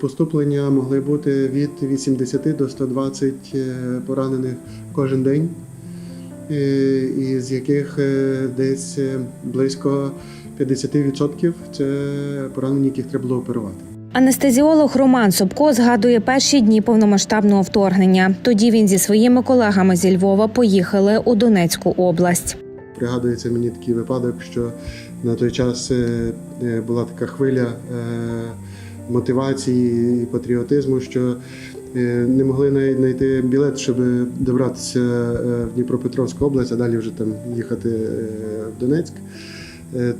Поступлення могли бути від 80 до 120 е, поранених кожен день, е, із яких е, десь близько 50% це поранені, яких треба було оперувати. Анестезіолог Роман Собко згадує перші дні повномасштабного вторгнення. Тоді він зі своїми колегами зі Львова поїхали у Донецьку область. Пригадується мені такий випадок, що на той час була така хвиля мотивації і патріотизму, що е, не могли знайти білет, щоб добратися е, в Дніпропетровську область, а далі вже там їхати е, в Донецьк.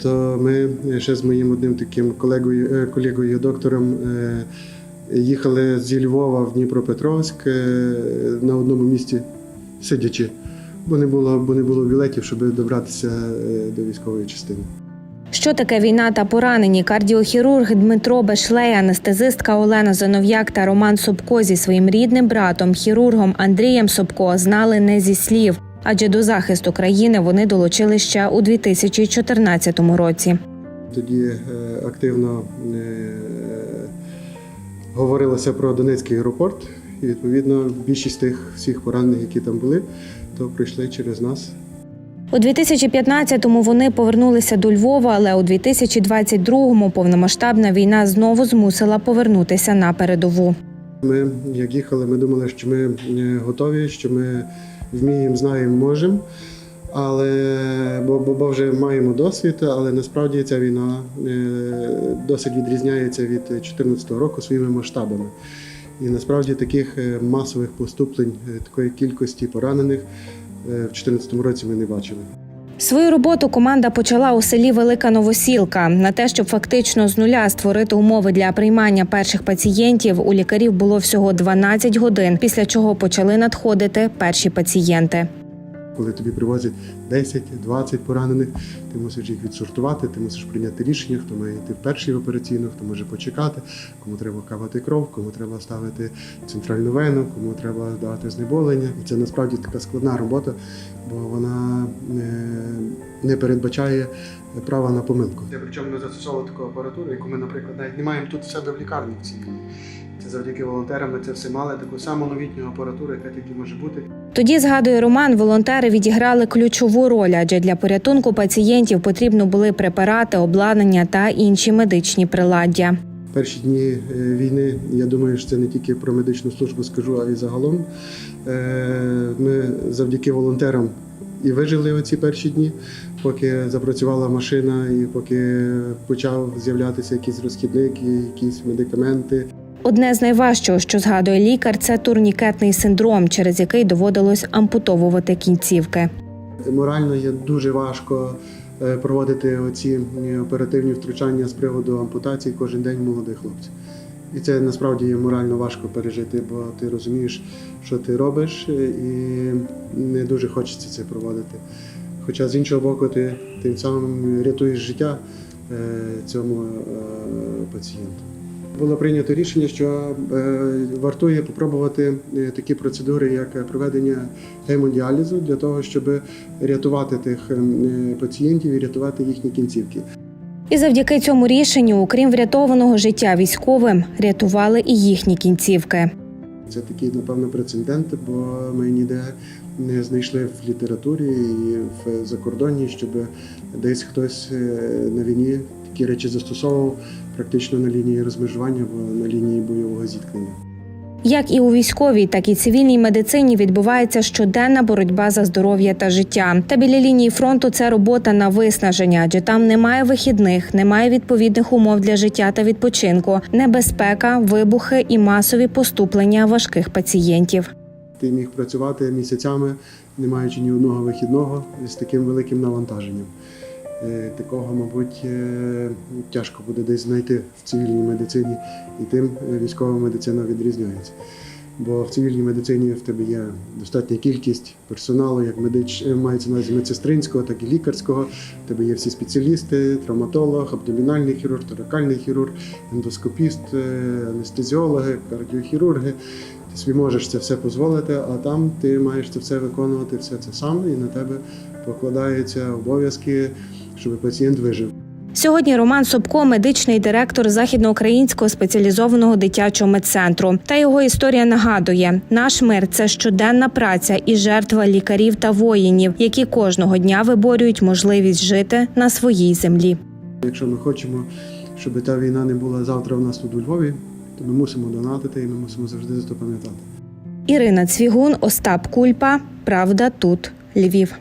То ми ще з моїм одним таким колегою, колегою доктором їхали зі Львова в Дніпропетровськ на одному місці сидячи бо не було, бо не було білетів, щоб добратися до військової частини. Що таке війна та поранені? Кардіохірург Дмитро Бешлей, анестезистка Олена Занов'як та Роман Собко зі своїм рідним братом, хірургом Андрієм Собко, знали не зі слів, адже до захисту країни вони долучили ще у 2014 році. Тоді е, активно е, говорилося про Донецький аеропорт, і відповідно більшість тих всіх поранених, які там були, то прийшли через нас. У 2015-му вони повернулися до Львова, але у 2022-му повномасштабна війна знову змусила повернутися на передову. Ми, як їхали, ми думали, що ми е, готові, що ми вміємо, знаємо, можемо. Але бо, бо, вже маємо досвід, але насправді ця війна е, досить відрізняється від 2014 року своїми масштабами. І насправді таких е, масових поступлень, такої кількості поранених в 2014 році ми не бачили. Свою роботу команда почала у селі Велика Новосілка. На те, щоб фактично з нуля створити умови для приймання перших пацієнтів, у лікарів було всього 12 годин, після чого почали надходити перші пацієнти. Коли тобі привозять 10-20 поранених, ти мусиш їх відсортувати, ти мусиш прийняти рішення, хто має йти в перший операційну, хто може почекати, кому треба кавати кров, кому треба ставити центральну вену, кому треба давати знеболення. І це насправді така складна робота, бо вона не, не передбачає права на помилку. Причому ми застосовували таку апаратуру, яку ми, наприклад, навіть не маємо тут в себе в лікарні в цивільній. Це завдяки волонтерам ми це все мали, таку саму новітню апаратуру, яка тільки може бути. Тоді, згадує Роман, волонтери відіграли ключову роль, адже для порятунку пацієнтів потрібно були препарати, обладнання та інші медичні приладдя. Перші дні е, війни, я думаю, що це не тільки про медичну службу скажу, а й загалом. Е, Ми завдяки волонтерам і вижили оці перші дні, поки запрацювала машина, і поки почав з'являтися якийсь розхідник, якісь медикаменти. Одне з найважчого, що згадує лікар, це турнікетний синдром, через який доводилось ампутовувати кінцівки. Морально є дуже важко е, проводити оці е, оперативні втручання з приводу ампутації кожен день молодих хлопців. І це насправді є морально важко пережити, бо ти розумієш, що ти робиш, е, і не дуже хочеться це проводити. Хоча з іншого боку, ти тим самим рятуєш життя цьому пацієнту. Було прийнято рішення, що е, вартує попробувати е, такі процедури, як проведення гемодіалізу, для того, щоб рятувати тих е, пацієнтів і рятувати їхні кінцівки. І завдяки цьому рішенню, окрім врятованого життя військовим, рятували і їхні кінцівки. Це такий, напевно, прецедент, бо ми ніде не знайшли в літературі і в закордонні, щоб десь хтось е, на війні такі речі застосовував практично на лінії розмежування або на лінії бойового зіткнення. Як і у військовій, так і цивільній медицині відбувається щоденна боротьба за здоров'я та життя. Та біля лінії фронту це робота на виснаження, адже там немає вихідних, немає відповідних умов для життя та відпочинку, небезпека, вибухи і масові поступлення важких пацієнтів. Ти міг працювати місяцями, не маючи ні одного вихідного з таким великим навантаженням. Е, Такого, мабуть, е, тяжко буде десь знайти в цивільній медицині, і тим е, військова медицина відрізняється. Бо в цивільній медицині в тебе є достатня кількість персоналу, як медич е, мається на увазі медсестринського, так і лікарського. В тебе є всі спеціалісти, травматолог, абдомінальний хірург, торакальний хірург, ендоскопіст, е, анестезіологи, кардіохірурги. Ти собі можеш це все дозволити, а там ти маєш це все виконувати, все це сам, і на тебе покладаються обов'язки, щоб пацієнт вижив. Сьогодні Роман Собко, медичний директор західноукраїнського спеціалізованого дитячого медцентру. Та його історія нагадує: наш мир це щоденна праця і жертва лікарів та воїнів, які кожного дня виборюють можливість жити на своїй землі. Якщо ми хочемо, щоб та війна не була завтра у нас тут у Львові, то ми мусимо донатити і ми мусимо завжди за це пам'ятати. Ірина Цвігун, Остап Кульпа. Правда тут Львів.